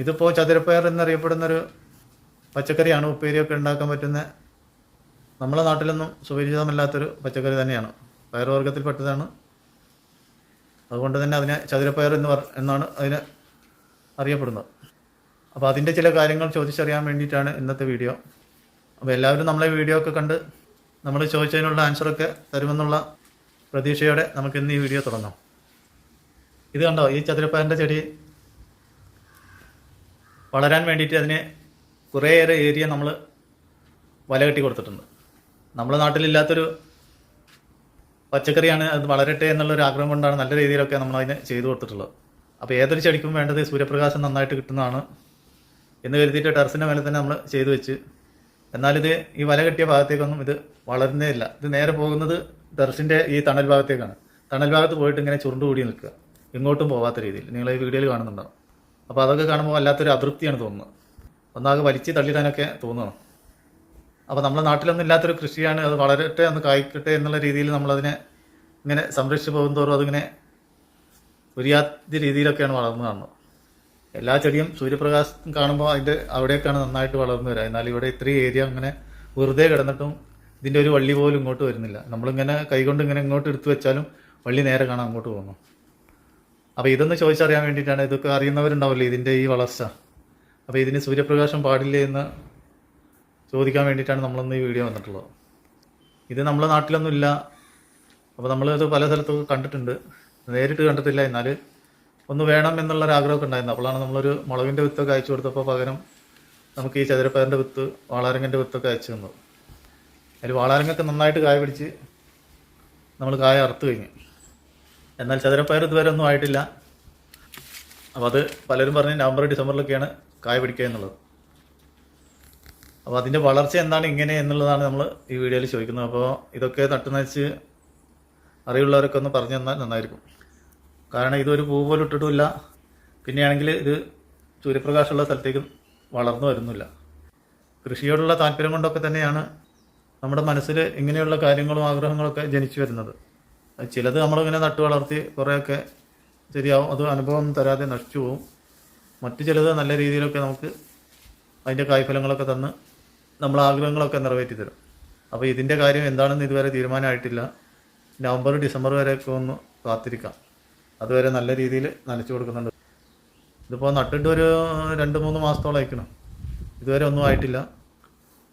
ഇതിപ്പോൾ ചതുരപ്പയർ എന്നറിയപ്പെടുന്നൊരു പച്ചക്കറിയാണ് ഉപ്പേരിയൊക്കെ ഉണ്ടാക്കാൻ പറ്റുന്ന നമ്മളെ നാട്ടിലൊന്നും സുപരിചിതമല്ലാത്തൊരു പച്ചക്കറി തന്നെയാണ്. പയറുവർഗത്തിൽപ്പെട്ടതാണ് അതുകൊണ്ട് തന്നെ അതിനെ ചതുരപ്പയർ എന്ന് എന്നാണ് അതിനെ അറിയപ്പെടുന്നത്. അപ്പോൾ അതിന്റെ ചില കാര്യങ്ങൾ ചോദിച്ചറിയാൻ വേണ്ടിയിട്ടാണ് ഇന്നത്തെ വീഡിയോ. അപ്പോൾ എല്ലാവരും നമ്മളെ വീഡിയോ ഒക്കെ കണ്ട് നമ്മൾ ചോദിച്ചതിനുള്ള ആൻസറൊക്കെ തരുമെന്നുള്ള പ്രതീക്ഷയോടെ നമുക്ക് ഇന്ന് ഈ വീഡിയോ തുടങ്ങാം. ഇത് കണ്ടോ? ഈ ചതുരപ്പയറിന്റെ ചെടി വളരാൻ വേണ്ടിയിട്ട് അതിന് കുറേയേറെ ഏരിയ നമ്മൾ വല കെട്ടി കൊടുത്തിട്ടുണ്ട്. നമ്മുടെ നാട്ടിലില്ലാത്തൊരു പച്ചക്കറിയാണ് അത് വളരട്ടെ എന്നുള്ളൊരു ആഗ്രഹം കൊണ്ടാണ് നല്ല രീതിയിലൊക്കെ നമ്മൾ അതിന് ചെയ്തു കൊടുത്തിട്ടുള്ളത്. അപ്പോൾ ഏതൊരു ചെടിക്കും വേണ്ടത് സൂര്യപ്രകാശം നന്നായിട്ട് കിട്ടുന്നതാണ് എന്ന് കരുതിയിട്ട് ടെറസിന്റെ മേലെ തന്നെ നമ്മൾ ചെയ്തു വെച്ച്. എന്നാലിത് ഈ വല കെട്ടിയ ഭാഗത്തേക്കൊന്നും ഇത് വളരുന്നേ ഇല്ല. ഇത് നേരെ പോകുന്നത് ടെറസിന്റെ ഈ തണൽ ഭാഗത്തേക്കാണ്. തണൽ ഭാഗത്ത് പോയിട്ട് ഇങ്ങനെ ചുരുണ്ടുകൂടി നിൽക്കുക. ഇങ്ങോട്ടും പോവാത്ത രീതിയിൽ. നിങ്ങൾ ഈ വീഡിയോയിൽ കാണുന്നുണ്ടാവും. അപ്പോൾ അതൊക്കെ കാണുമ്പോൾ വല്ലാത്തൊരു അതൃപ്തിയാണ് തോന്നുന്നത്. ഒന്നാകെ വലിച്ചു തള്ളിയിടാനൊക്കെ തോന്നുന്നു അപ്പോൾ നമ്മുടെ നാട്ടിലൊന്നും ഇല്ലാത്തൊരു കൃഷിയാണ് അത് വളരട്ടെ ഒന്ന് കായ്ക്കട്ടെ എന്നുള്ള രീതിയിൽ നമ്മളതിനെ ഇങ്ങനെ സംരക്ഷിച്ച് പോകുന്തോറും അതിങ്ങനെ ഉരിയാത്ത രീതിയിലൊക്കെയാണ് വളർന്നു കാണുന്നത് എല്ലാ ചെടിയും സൂര്യപ്രകാശം കാണുമ്പോൾ അതിന്റെ അവിടേക്കാണ് നന്നായിട്ട് വളർന്നു വരിക. എന്നാൽ ഇവിടെ ഇത്രയും ഏരിയ അങ്ങനെ വെറുതെ കിടന്നിട്ടും ഇതിന്റെ ഒരു വള്ളി പോലും ഇങ്ങോട്ട് വരുന്നില്ല. നമ്മളിങ്ങനെ കൈകൊണ്ട് ഇങ്ങനെ ഇങ്ങോട്ട് എടുത്തു വെച്ചാലും വള്ളി നേരെ കാണാൻ അങ്ങോട്ട് പോകുന്നു. അപ്പോൾ ഇതൊന്ന് ചോദിച്ചറിയാൻ വേണ്ടിയിട്ടാണ് ഇതൊക്കെ അറിയുന്നവരുണ്ടാവില്ലേ ഇതിന്റെ ഈ വളർച്ച. അപ്പോൾ ഇതിന് സൂര്യപ്രകാശം പാടില്ലേ എന്ന് ചോദിക്കാൻ വേണ്ടിയിട്ടാണ് നമ്മളൊന്ന് ഈ വീഡിയോ വന്നിട്ടുള്ളത്. ഇത് നമ്മളെ നാട്ടിലൊന്നും ഇല്ല. അപ്പോൾ നമ്മളിത് പല സ്ഥലത്തൊക്കെ കണ്ടിട്ടുണ്ട്. നേരിട്ട് കണ്ടിട്ടില്ല. എന്നാൽ ഒന്ന് വേണം എന്നുള്ളൊരു ആഗ്രഹമൊക്കെ ഉണ്ടായിരുന്നു. അപ്പോഴാണ് നമ്മളൊരു മുളകിന്റെ വിത്തൊക്കെ അയച്ചു കൊടുത്തപ്പോൾ പകരം നമുക്ക് ഈ ചതുരപ്പയറിന്റെ വിത്ത് വാളാരങ്ങന്റെ വിത്തൊക്കെ അയച്ചു തന്നത്. അതിൽ വാളാരങ്ങൊക്കെ നന്നായിട്ട് കായ പിടിച്ച് നമ്മൾ കായ അറുത്ത് കഴിഞ്ഞു. എന്നാൽ ചതുരപ്പയർ ഇതുവരെ ഒന്നും ആയിട്ടില്ല. അപ്പോൾ അത് പലരും പറഞ്ഞ് നവംബർ ഡിസംബറിലൊക്കെയാണ് കായ പിടിക്കുക എന്നുള്ളത്. അപ്പോൾ അതിന്റെ വളർച്ച എന്താണ് ഇങ്ങനെ എന്നുള്ളതാണ് നമ്മൾ ഈ വീഡിയോയിൽ ചോദിക്കുന്നത്. അപ്പോൾ ഇതൊക്കെ നട്ടുനച്ച് അറിയുള്ളവരൊക്കെ ഒന്ന് പറഞ്ഞു തന്നാൽ നന്നായിരിക്കും. കാരണം ഇതൊരു പൂ പോലും ഇട്ടിട്ടുമില്ല. പിന്നെയാണെങ്കിൽ ഇത് സൂര്യപ്രകാശമുള്ള സ്ഥലത്തേക്കും വളർന്നു വരുന്നില്ല. കൃഷിയോടുള്ള താല്പര്യം കൊണ്ടൊക്കെ തന്നെയാണ് നമ്മുടെ മനസ്സിൽ ഇങ്ങനെയുള്ള കാര്യങ്ങളും ആഗ്രഹങ്ങളൊക്കെ ജനിച്ചു വരുന്നത്. ചിലത് നമ്മളിങ്ങനെ നട്ടു വളർത്തി കുറേയൊക്കെ ശരിയാവും. അത് അനുഭവം തരാതെ നശിച്ചു പോവും. മറ്റു ചിലത് നല്ല രീതിയിലൊക്കെ നമുക്ക് അതിന്റെ കായ്ഫലങ്ങളൊക്കെ തന്ന് നമ്മൾ ആഗ്രഹങ്ങളൊക്കെ നിറവേറ്റി തരും അപ്പോൾ ഇതിന്റെ കാര്യം എന്താണെന്ന് ഇതുവരെ തീരുമാനമായിട്ടില്ല. നവംബർ ഡിസംബർ വരെയൊക്കെ ഒന്ന് കാത്തിരിക്കാം. അതുവരെ നല്ല രീതിയിൽ നനച്ചു കൊടുക്കുന്നുണ്ട്. ഇതിപ്പോൾ നട്ടിട്ട് ഒരു രണ്ട് മൂന്ന് മാസത്തോളം അയക്കണം ഇതുവരെ ഒന്നും ആയിട്ടില്ല.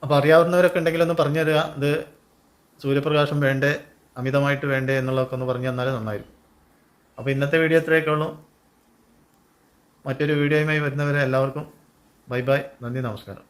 അപ്പോൾ അറിയാവുന്നവരൊക്കെ ഉണ്ടെങ്കിൽ ഒന്ന് പറഞ്ഞു തരിക. ഇത് സൂര്യപ്രകാശം വേണ്ടേ അമിതമായിട്ട് വേണ്ടേ എന്നുള്ളതൊക്കെ ഒന്ന് പറഞ്ഞു തന്നാൽ നന്നായിരിക്കും അപ്പോൾ ഇന്നത്തെ വീഡിയോ ഇത്രയൊക്കെ ഉള്ളൂ. മറ്റൊരു വീഡിയോയുമായി വരുന്നവരെ എല്ലാവർക്കും ബൈ ബൈ. നന്ദി നമസ്കാരം.